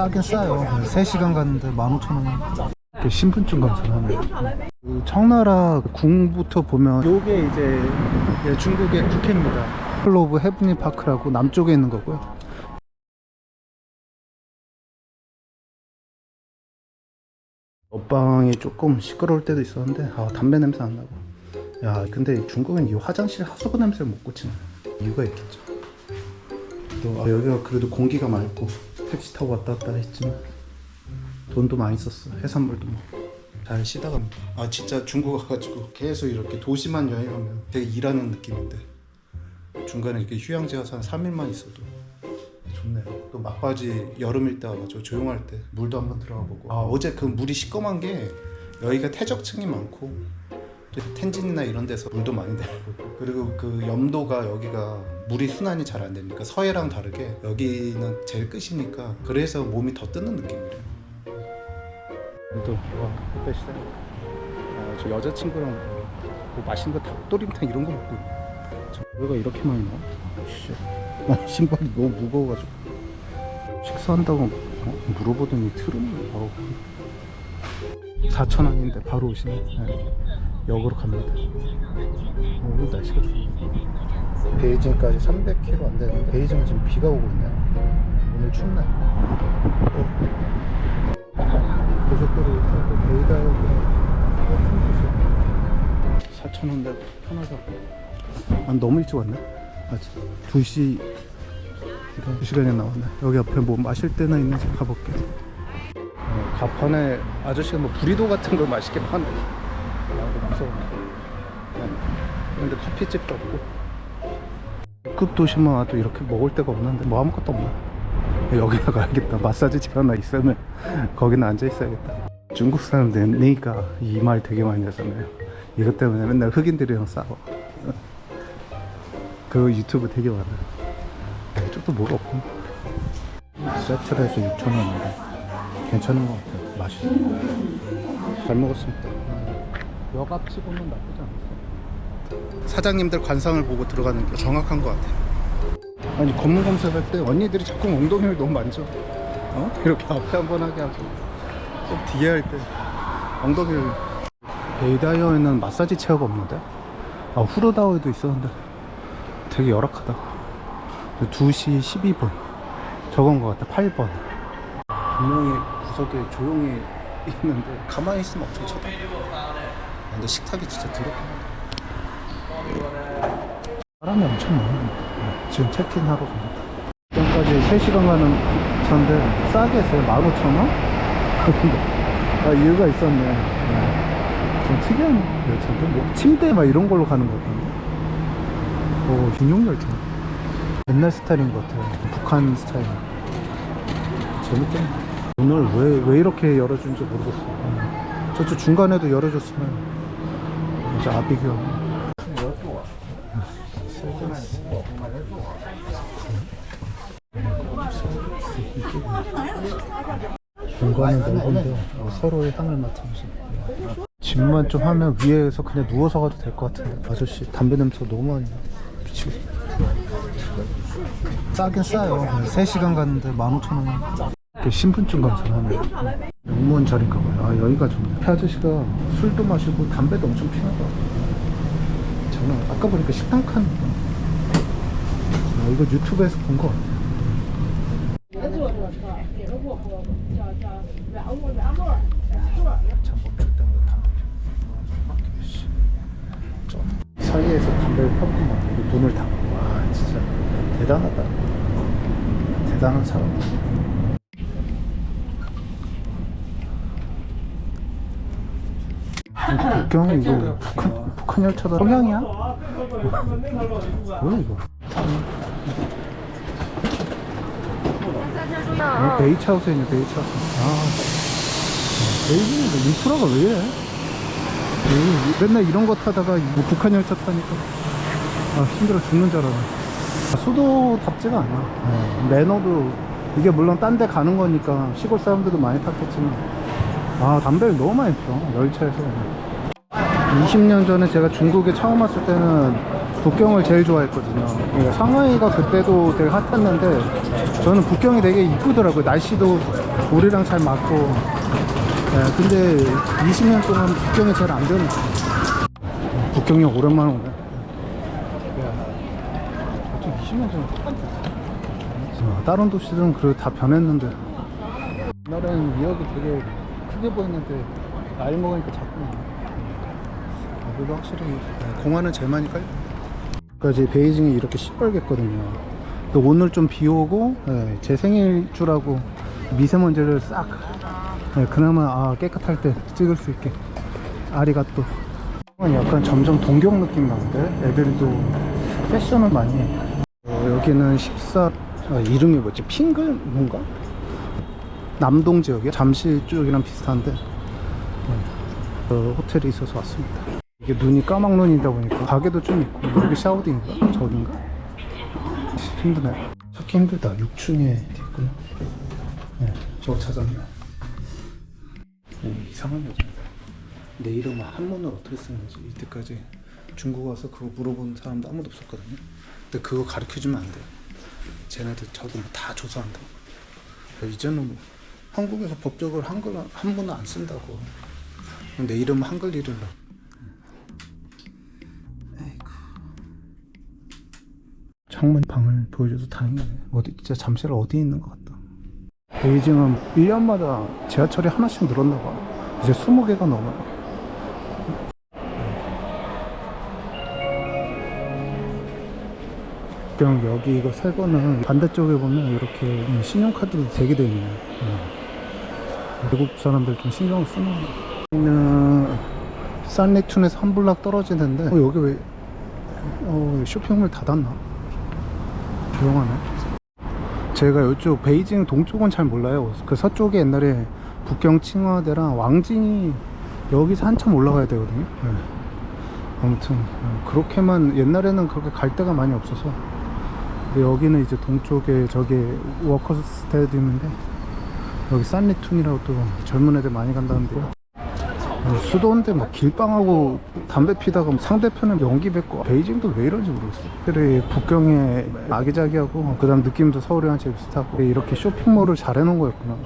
싸긴 싸요. 3시간 갔는데 15,000원. 이렇게 신분증 검사를 하네 그 청나라 궁부터 보면 요게 이제 예, 중국의 국회입니다. 클로브 헤브니 파크라고 남쪽에 있는 거고요. 옆방이 조금 시끄러울 때도 있었는데 아 담배 냄새 안 나고. 야 근데 중국은 이 화장실 하수구 냄새를 못 고치는 이유가 있겠죠 또 아, 여기가 그래도 공기가 맑고 택시 타고 왔다 갔다 했지만 돈도 많이 썼어 해산물도 뭐잘 쉬다 갑니다 아 진짜 중국 와가지고 계속 이렇게 도시만 여행하면 되게 일하는 느낌인데 중간에 이렇게 휴양지 가서 한 3일만 있어도 좋네요. 또 막바지 여름일 때 와가지고 조용할 때 물도 한번 들어가 보고. 아 어제 그 물이 시꺼먼 게 여기가 태적층이 많고 또 텐진이나 이런 데서 물도 많이 내리고 그리고 그 염도가 여기가 물이 순환이 잘안 되니까 서해랑 다르게 여기는 제일 끝이니까 그래서 몸이 더 뜨는 느낌이래요. 또 와, 햇볕이 세. 아, 저 여자친구랑 뭐 맛있는 거 닭도림탕 이런 거 먹고 있네. 저 여기가 이렇게 많이 나와? 씨. 아, 신발이 너무 무거워가지고 식사한다고 어? 물어보더니 트름을 바로 4,000원인데 바로 오시네 네. 역으로 갑니다. 어, 오늘 날씨가 좋네. 베이징까지 300km 안 되는데 베이징은 지금 비가 오고 있네요. 오늘 춥네. 어. 고속도로 타고 베이다역에 4,000원대 편하다 아, 너무 일찍 왔네. 아, 2시 2시간이 나왔네. 여기 옆에 뭐 마실 데나 있는지 가볼게. 어, 가판에 아저씨가 뭐 부리도 같은 걸 맛있게 파네 네. 근데 커피집도 없고. 급 도시만 와도 이렇게 먹을 데가 없는데 뭐 아무것도 없네 여기나 가야겠다. 마사지 집 하나 있으면 거기는 앉아 있어야겠다. 중국 사람들이니까 이말 되게 많이 하잖아요. 이것 때문에 맨날 흑인들이랑 싸워. 그 유튜브 되게 많아요 이쪽도 뭐가 없고. 세트로 해서 6,000원인데 괜찮은 것 같아요. 맛있어. 잘 먹었습니다 여갑치고는 나쁘지 않았어. 사장님들 관상을 보고 들어가는 게 정확한 것 같아요. 아니 검문 검색할 때 언니들이 자꾸 엉덩이를 너무 만져. 어? 이렇게 앞에 한 번 하게 하고. 좀 뒤에 할 때 엉덩이를. 베이다이어에는 마사지 체어가 없는데? 아 후르다오에도 있었는데 되게 열악하다. 2시 12분. 저건 것 같아. 8번. 분명히 구석에 조용히 있는데 가만히 있으면 엄청 쳐다 근데 식탁이 진짜 더럽게 사람이 엄청 많아 지금 체크인하러 갑니다. 전까지 3시간 가는 차인데 싸게 했어요. 15,000원? 근데 아 이유가 있었네. 네. 좀 특이한 열차인데? 뭐 침대 막 이런 걸로 가는 것 같던데? 오 중용 열차. 옛날 스타일인 것 같아요. 북한 스타일. 재밌겠네. 오늘 왜, 왜 이렇게 열어준지 모르겠어 음. 저쪽 중간에도 열어줬으면 이제 아비규어 공간은 넓은데 어, 서로의 향을 맡으면서. 집만 좀 하면 위에서 그냥 누워서 가도 될 것 같은데. 아저씨 담배 냄새 너무 많이 나 미치겠다 싸긴 싸요. 3시간 갔는데 15,000원. 이렇게 신분증 검사를 하네 공무원 자리인가 봐요. 아 여기가 좋네. 그 아저씨가 술도 마시고 담배도 엄청 피나 봐 장난. 아까 보니까 식당 칸. 아, 이거 유튜브에서 본 거 같아 참 멈출 때마다 담배 피워 씨. 좀 사이에서 담배를 폈구만 눈을 닫고 와 진짜 대단하다. 대단한 사람 국경 이거 북한, 북한 열차다 평양이야? 뭐야 이거? 아, 베이차우스에 베이차우스. 아. 베이징 인프라가 왜 이래? 이- 맨날 이런 거 타다가 뭐 북한 열차 타니까. 아 힘들어 죽는 줄 알아 아, 수도답지가 않아 예, 매너도 이게 물론 딴 데 가는 거니까 시골 사람들도 많이 탔겠지만 아 담배를 너무 많이 펴 열차에서 20년 전에 제가 중국에 처음 왔을 때는 북경을 제일 좋아했거든요. 그러니까 상하이가 그때도 되게 핫했는데 저는 북경이 되게 이쁘더라고요. 날씨도 우리랑 잘 맞고. 예, 근데 20년 동안 북경이 제일 안 되는. 북경이 오랜만에 오네. 야, 좀 20년 전에 똑같네. 어, 다른 도시들은 그래도 다 변했는데 옛날에는 미역이 되게 크게 보였는데 나이 먹으니까 작구나. 여기도 확실히 네, 공화는 제일 많이 깔려. 그러니까 이제 베이징이 이렇게 시뻘갰거든요. 근데 오늘 좀 비 오고 네, 제 생일 주라고 미세먼지를 싹 네, 그나마 아, 깨끗할 때 찍을 수 있게. 아리가또. 약간 점점 동경 느낌 나는데? 애들도 패션을 많이 해. 어, 여기는 14 아, 이름이 뭐지? 핑글? 뭔가? 남동 지역이요? 잠실 쪽이랑 비슷한데 네. 어, 호텔에 있어서 왔습니다. 이게 눈이 까막 눈이다 보니까 가게도 좀 있고 여기 샤오딩인가? 저긴가? 힘드네. 찾기 힘들다. 6층에 있구나. 네, 저거 찾았네. 오, 이상한 여자입니다. 내 이름을 한문으로 어떻게 쓰는지 이때까지 중국 와서 그거 물어본 사람도 아무도 없었거든요. 근데 그거 가르쳐주면 안 돼요. 쟤네들 저거 뭐다 조사한다고. 이제는 뭐 한국에서 법적으로 한글 한문을 안 쓴다고. 내 이름은 한글 이름으로. 창문 방을 보여줘도 다행이네. 어디 진짜 잠실 어디 있는 것 같다. 베이징은 1년마다 지하철이 하나씩 늘었나 봐. 이제 20개가 넘어요. 그냥 여기 이거 새 거는 반대쪽에 보면 이렇게 신용카드도 되게 돼 있네. 음. 외국 사람들 좀 신경 쓰는 거. 여기는 산리툰에서 한 블락 떨어지는데 어, 여기 왜 어, 쇼핑몰 닫았나? 조용하네. 제가 이쪽 베이징 동쪽은 잘 몰라요. 그 서쪽에 옛날에 북경 칭화대랑 왕진이 여기서 한참 올라가야 되거든요. 네. 아무튼 어, 그렇게만 옛날에는 그렇게 갈 데가 많이 없어서 근데 여기는 이제 동쪽에 저게 워커스 스테디움인데 여기 산리툰이라고 또 젊은 애들 많이 간다는데 어, 수도인데 막 길빵하고 담배 피다가 상대편은 연기 뱉고 베이징도 왜 이런지 모르겠어 그래 북경에 아기자기하고 그 다음 느낌도 서울이랑 제일 비슷하고 이렇게 쇼핑몰을 잘 해놓은 거였구나.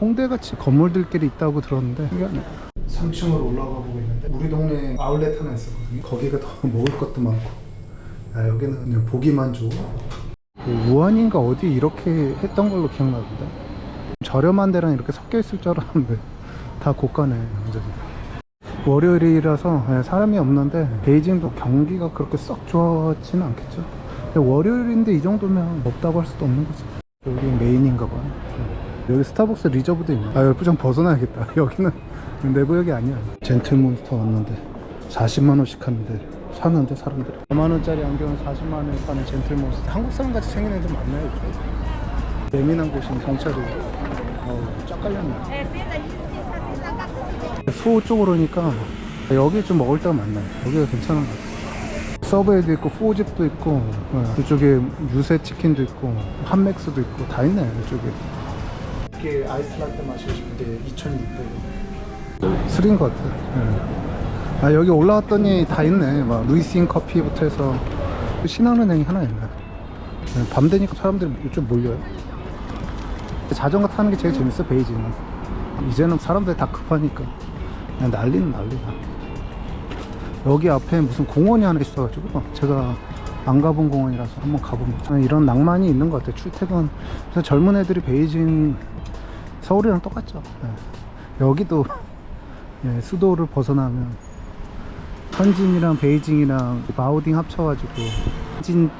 홍대같이 건물들끼리 있다고 들었는데 신기하네. 3층으로 올라가 보고 있는데 우리 동네에 아울렛 하나 있었거든요. 거기가 더 먹을 것도 많고. 아 여기는 그냥 보기만 좋고 그 우한인가 어디 이렇게 했던 걸로 기억나던데 저렴한 데랑 이렇게 섞여 있을 줄 알았는데 다 고가네 완전히 월요일이라서 예, 사람이 없는데 베이징도 경기가 그렇게 썩 좋지는 않겠죠? 월요일인데 이 정도면 없다고 할 수도 없는 거지. 여기 메인인가 봐. 여기 스타벅스 리저브도 있네 아 여기 좀 벗어나야겠다. 여기는 내구역이 아니야. 젠틀몬스터 왔는데 40만원씩 하는데 사는데 사람들이. 5만원짜리 안경을 40만원에 파는 젠틀몬스터. 한국 사람같이 생긴 애들 많나요? 예민한 곳인 경찰이 어우 쫙 깔렸네. 소 쪽으로 오니까 여기 좀 먹을 데가 많나요? 여기가 괜찮은 것 같아요 서브웨이도 있고 포집도 있고 어, 이쪽에 유세 치킨도 있고 한맥스도 있고 다 있네 이쪽에. 이게 아이스 라떼 마시고 싶은데 2,600원. 술인 것 같아. 예. 아 여기 올라왔더니 다 있네. 막 루이스인 커피부터 해서. 신한은행이 하나 있네. 예, 밤 되니까 사람들이 좀 몰려요 자전거 타는 게 제일 재밌어 베이징은. 이제는 사람들이 다 급하니까. 그냥 난리는 난리야 여기 앞에 무슨 공원이 하나 있어가지고 제가 안 가본 공원이라서 한번 가봅니다. 이런 낭만이 있는 것 같아요 출퇴근. 그래서 젊은 애들이 베이징 서울이랑 똑같죠. 예. 여기도 예, 수도를 벗어나면 현진이랑 베이징이랑 마오딩 합쳐가지고 진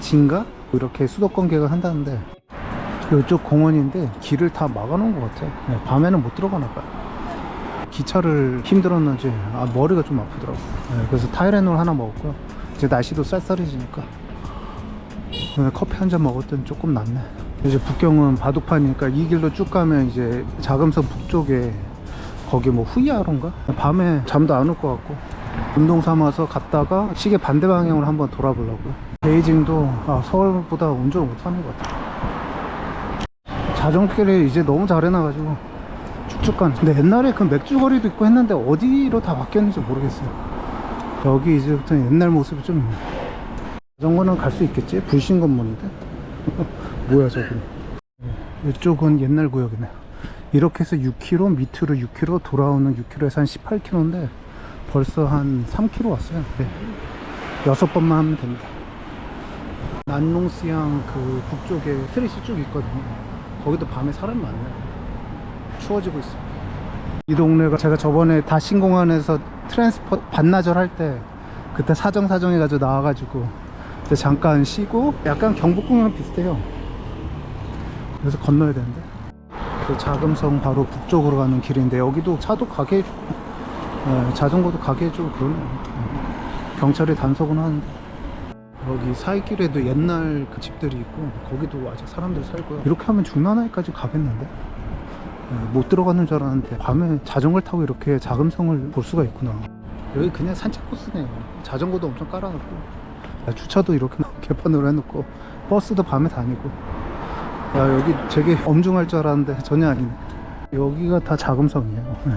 진가? 이렇게 수도권 계획을 한다는데 이쪽 공원인데 길을 다 막아놓은 것 같아 예, 밤에는 못 들어가나 봐요. 기차를 힘들었는지 아, 머리가 좀 아프더라고 예, 그래서 타이레놀 하나 먹었고요. 이제 날씨도 쌀쌀해지니까. 오늘 커피 한 잔 먹었더니 조금 낫네. 이제 북경은 바둑판이니까 이 길로 쭉 가면 이제 자금성 북쪽에 거기 뭐 후이아로인가? 밤에 잠도 안 올 것 같고. 운동 삼아서 갔다가 시계 반대 방향으로 한번 돌아보려고요. 베이징도 아, 서울보다 운전을 못하는 것 같아요 자전거를 이제 너무 잘 해놔가지고 가는 근데 옛날에 그 맥주거리도 있고 했는데 어디로 다 바뀌었는지 모르겠어요. 여기 이제부터 옛날 모습이 좀 자전거는 갈 수 있겠지? 불신 건물인데? 뭐야 저기. 이쪽은 옛날 구역이네. 이렇게 해서 6km 밑으로 6km 돌아오는 6km에서 한 18km인데 벌써 한 3km 왔어요. 네. 여섯 번만 하면 됩니다. 난농스양 그 북쪽에 스트릿이 쭉 있거든요 거기도 밤에 사람이 많네요. 추워지고 있어 이 동네가 제가 저번에 다 신공원에서 트랜스포 반나절 할 때 그때 사정사정 해가지고 나와가지고 잠깐 쉬고 약간 경복궁이랑 비슷해요. 그래서 건너야 되는데. 그 자금성 바로 북쪽으로 가는 길인데 여기도 차도 가게 해주고 네, 자전거도 가게 해주고 그러네 네. 경찰이 단속은 하는데 여기 사이길에도 옛날 그 집들이 있고 거기도 아직 사람들 살고요. 이렇게 하면 중南하이까지 가겠는데? 네, 못 들어가는 줄 알았는데 밤에 자전거를 타고 이렇게 자금성을 볼 수가 있구나. 여기 그냥 산책 코스네요. 자전거도 엄청 깔아놓고. 야, 주차도 이렇게 개판으로 해놓고 버스도 밤에 다니고. 야 여기 되게 엄중할 줄 알았는데 전혀 아니네. 여기가 다 자금성이에요. 네.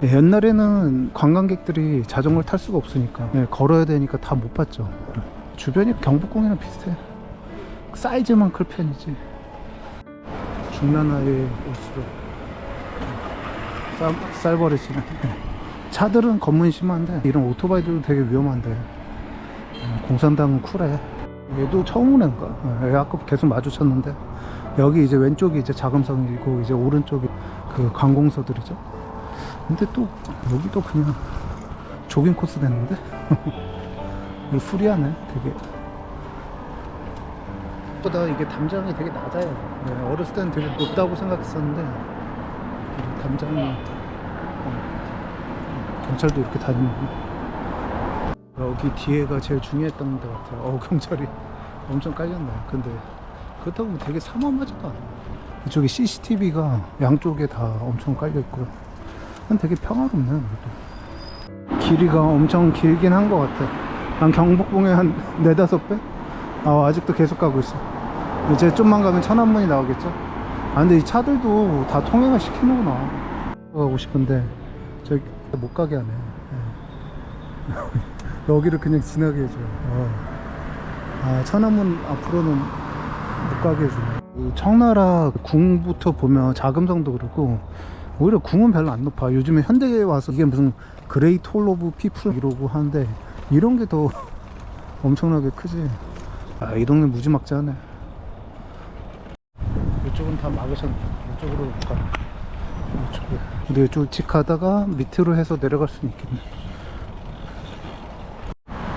네, 옛날에는 관광객들이 자전거를 탈 수가 없으니까. 네, 걸어야 되니까 다 못 봤죠. 네. 주변이 경복궁이랑 비슷해. 사이즈만 클 편이지. 중나나의 옷으로 쌀, 쌀버릇이네 네. 차들은 검문 심한데 이런 오토바이들도 되게 위험한데. 네, 공산당은 쿨해. 얘도 처음 오는 거야 네, 아까 계속 마주쳤는데 여기 이제 왼쪽이 이제 자금성이고 이제 오른쪽이 그 관공서들이죠. 근데 또 여기도 그냥 조깅 코스 됐는데 이거 프리하네 되게. 보다 이게 담장이 되게 낮아요. 네, 어렸을 때는 되게 높다고 생각했었는데 이 담장이 어, 경찰도 이렇게 다니고. 여기 뒤에가 제일 중요했던 것 같아요. 어 경찰이 엄청 깔렸네 근데 그렇다고 뭐 되게 삼엄하지도 않아 이쪽에 CCTV가 양쪽에 다 엄청 깔려있고요. 되게 평화롭네 그래도. 길이가 엄청 길긴 한 것 같아 한 경복궁에 한 네다섯 배? 아 아직도 계속 가고 있어. 이제 좀만 가면 천안문이 나오겠죠? 아 근데 이 차들도 다 통행을 시키는구나. 가고 싶은데 저기 못 가게 하네. 예. 여기를 그냥 지나게 해줘요. 어. 아 천안문 앞으로는 못 가게 해주네. 그 청나라 궁부터 보면 자금성도 그렇고 오히려 궁은 별로 안 높아. 요즘에 현대에 와서 이게 무슨 그레이트 홀 오브 피플 이러고 하는데 이런 게 더 엄청나게 크지. 아 이 동네 무지막지하네. 이쪽은 다 막으셨네. 이쪽으로 가. 이쪽에. 근데 이쪽 직 가다가 밑으로 해서 내려갈 수는 있겠네.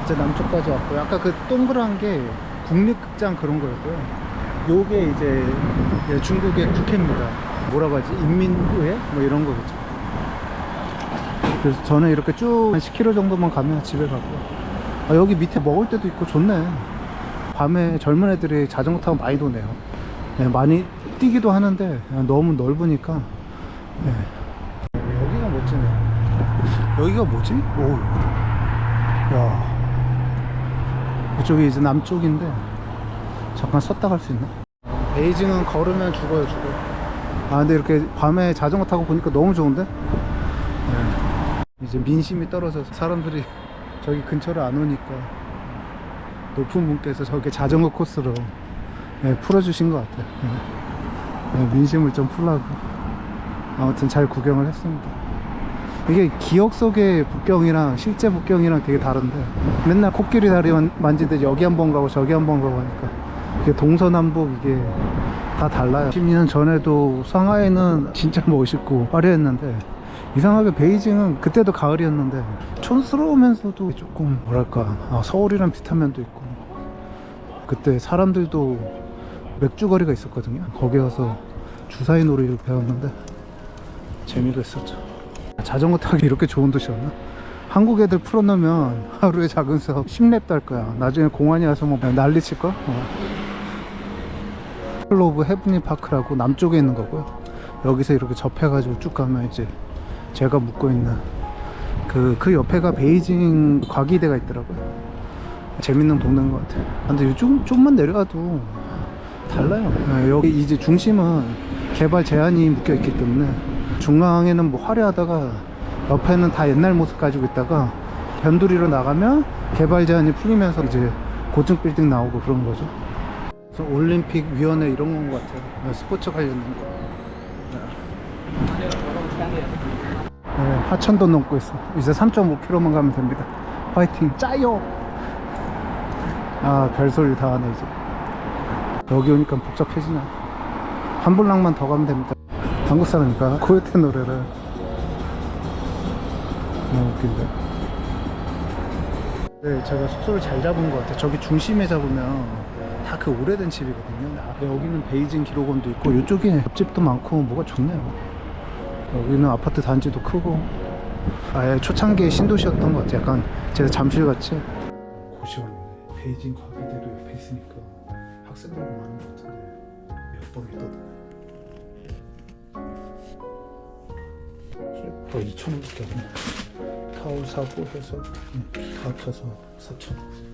이제 남쪽까지 왔고요. 아까 그 동그란 게 국립극장 그런 거였고요. 요게 이제 예, 중국의 국회입니다. 뭐라고 하지? 인민의회? 뭐 이런 거겠죠 그래서 저는 이렇게 쭉 한 10km 정도만 가면 집에 가고 아, 여기 밑에 먹을 때도 있고 좋네 밤에 젊은 애들이 자전거 타고 많이 도네요 네, 많이 뛰기도 하는데 너무 넓으니까 네. 여기가 멋지네 여기가 뭐지? 오. 야 이쪽이 이제 남쪽인데 잠깐 섰다 갈 수 있나? 베이징은 걸으면 죽어요 죽어 아 근데 이렇게 밤에 자전거 타고 보니까 너무 좋은데? 네. 이제 민심이 떨어져서 사람들이 저기 근처로 안 오니까 높은 분께서 저게 자전거 코스로 네, 풀어주신 것 같아요. 네. 네, 민심을 좀 풀라고. 아무튼 잘 구경을 했습니다. 이게 기억 속의 북경이랑 실제 북경이랑 되게 다른데 맨날 코끼리 다리 만- 만지듯 여기 한 번 가고 저기 한 번 가고 하니까 이게 동서남북 이게 다 달라요. 10년 전에도 상하이는 진짜 멋있고 화려했는데 이상하게 베이징은 그때도 가을이었는데 촌스러우면서도 조금 뭐랄까 아, 서울이랑 비슷한 면도 있고 그때 사람들도 맥주거리가 있었거든요 거기 가서 주사위 놀이를 배웠는데 재미도 있었죠 자전거 타기 이렇게 좋은 도시였나? 한국 애들 풀어놓으면 하루에 작은 사업 10렙 딸 거야 나중에 공원에 와서 뭐 난리 칠걸? 어. 클로브 헤브니 파크라고 남쪽에 있는 거고요 여기서 이렇게 접해가지고 쭉 가면 이제 제가 묵고 있는 그, 그 옆에가 베이징 과기대가 있더라고요 재밌는 동네인 것 같아요 근데 요즘 좀만 내려가도 달라요 네, 여기 이제 중심은 개발 제한이 묶여 있기 때문에 중앙에는 뭐 화려하다가 옆에는 다 옛날 모습 가지고 있다가 변두리로 나가면 개발 제한이 풀리면서 이제 고층 빌딩 나오고 그런 거죠. 그래서 올림픽 위원회 이런 건 것 같아요. 스포츠 관련된 거. 네, 하천도 넘고 있어. 이제 3.5km만 가면 됩니다. 화이팅! 짜요! 아, 별소리 다 하네, 이제. 여기 오니까 복잡해지네. 한 블락만 더 가면 됩니다. 한국 사람이니까 코요테 노래를. 너무 웃긴데. 네, 제가 숙소를 잘 잡은 것 같아요. 저기 중심에 잡으면 다 그 오래된 집이거든요. 아, 여기는 베이징 기록원도 있고 이쪽에 옆집도 많고 뭐가 좋네요. 여기는 아파트 단지도 크고 아예 초창기에 신도시였던 것 같아요. 약간 제가 잠실 같이 고시원이네. 베이징 과기대도 옆에 있으니까 학생들도 많은 것 같은데 몇 번이 떠드네. 거 2천 원밖에 안 돼. 타월 사고 해서 응, 다 합쳐서 4천 원.